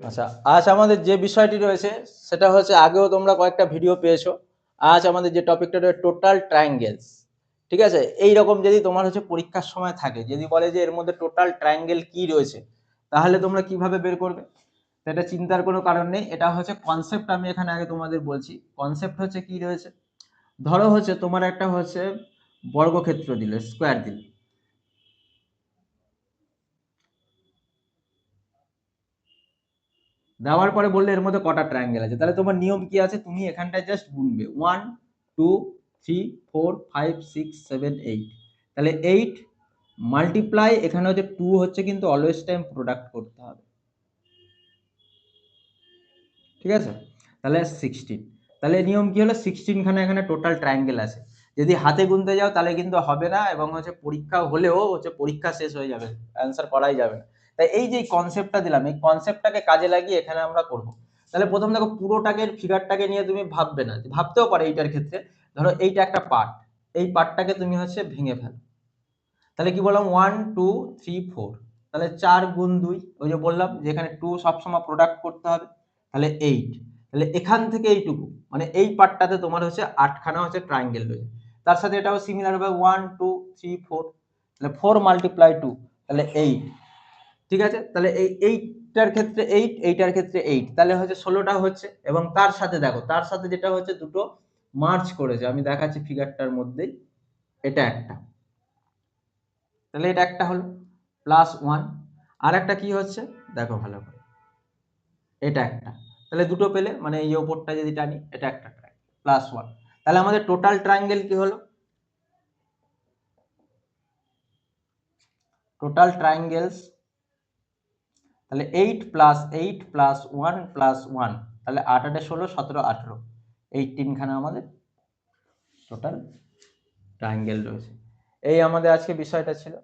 আচ্ছা আজ আমাদের যে বিষয়টি রয়েছে, সেটা হচ্ছে আগেও তোমরা কয়েকটা ভিডিও পেয়েছ। আজ আমাদের যে টপিকটা রয়েছে টোটাল ট্রায়াঙ্গেলস ঠিক আছে? এই রকম যদি তোমার হচ্ছে পরীক্ষার সময় থাকে, যদি বলে যে এর মধ্যে টোটাল ট্রায়াঙ্গেল কি রয়েছে, তাহলে তোমরা কীভাবে বের করবে? সেটা চিন্তার কোনো কারণ নেই। এটা হচ্ছে কনসেপ্ট আমি এখানে আগে তোমাদের বলছি। কনসেপ্ট হচ্ছে কি রয়েছে? ধরো হচ্ছে তোমার একটা হচ্ছে বর্গক্ষেত্র দিলে স্কোয়ার দিলে। দেওয়ার পরে বললে এর মধ্যে কটা ট্রায়াঙ্গেল আছে? তাহলে তোমার নিয়ম কি আছে? তুমি এখানটায় just গুনবে। One two three four five six seven eight তাহলে এইট মাল্টিপ্লাই এখানে হচ্ছে টু হচ্ছে কিন্তু অলওয়েজ টাইম প্রোডাক্ট করতে হবে। ঠিক আছে? তাহলে সিক্সটিন তাহলে নিয়ম কি হলো? সিক্সটিনখানে এখানে টোটাল ট্রায়াঙ্গেল আছে। যদি হাতে গুনতে যাও তাহলে কিন্তু হবে না এবং হচ্ছে পরীক্ষা হলেও হচ্ছে পরীক্ষা শেষ হয়ে যাবে। অ্যান্সার করাই যাবে না। তাই এই যে কনসেপ্টটা দিলাম, এই কনসেপ্টটাকে কাজে লাগিয়ে এখানে আমরা করব। তাহলে প্রথম দেখো পুরোটাকে ফিগারটাকে নিয়ে তুমি ভাববে না, ভাবতেও পারে এইটার ক্ষেত্রে। ধরো এইটা একটা পার্ট এই পার্টটাকে তুমি হচ্ছে ভেঙে ফেলো। তাহলে কি বললাম? ওয়ান টু থ্রি ফোর তাহলে চার গুণ দুই, ওই যে বললাম যে এখানে টু সবসময় প্রোডাক্ট করতে হবে, তাহলে এইট তাহলে এখান থেকে এইটুকু মানে এই পার্টটাতে তোমার হচ্ছে আটখানা হচ্ছে ট্রায়াঙ্গেল রয়েছে। তার সাথে এটাও সিমিলার হবে ওয়ান টু থ্রি ফোর তাহলে ফোর মাল্টিপ্লাই টু তাহলে এইট ঠিক আছে? তাহলে এই এইটার ক্ষেত্রে এইট এইটার ক্ষেত্রে এইট তাহলে হচ্ছে ষোলোটা হচ্ছে এবং তার সাথে দেখো, তার সাথে যেটা হচ্ছে দুটো মার্চ করেছে। আমি দেখাচ্ছি ফিগারটার মধ্যেই। এটা একটা। তাহলে এটা একটা হলো প্লাস ওয়ান আর একটা কি হচ্ছে? দেখো ভালো করে। এটা একটা। তাহলে দুটো পেলে মানে এই ওপরটা যদি টানি, এটা একটা প্লাস ওয়ান তাহলে আমাদের টোটাল ট্রায়াঙ্গেল কি হলো? টোটাল ট্রায়াঙ্গেলস তাহলে eight plus eight plus one plus one তাহলে আট, আটে ষোলো, সতেরো, আঠেরো। এই তিনখানা আমাদের টোটাল ট্রায়াঙ্গেল রয়েছে। এই আমাদের আজকে বিষয়টা ছিল।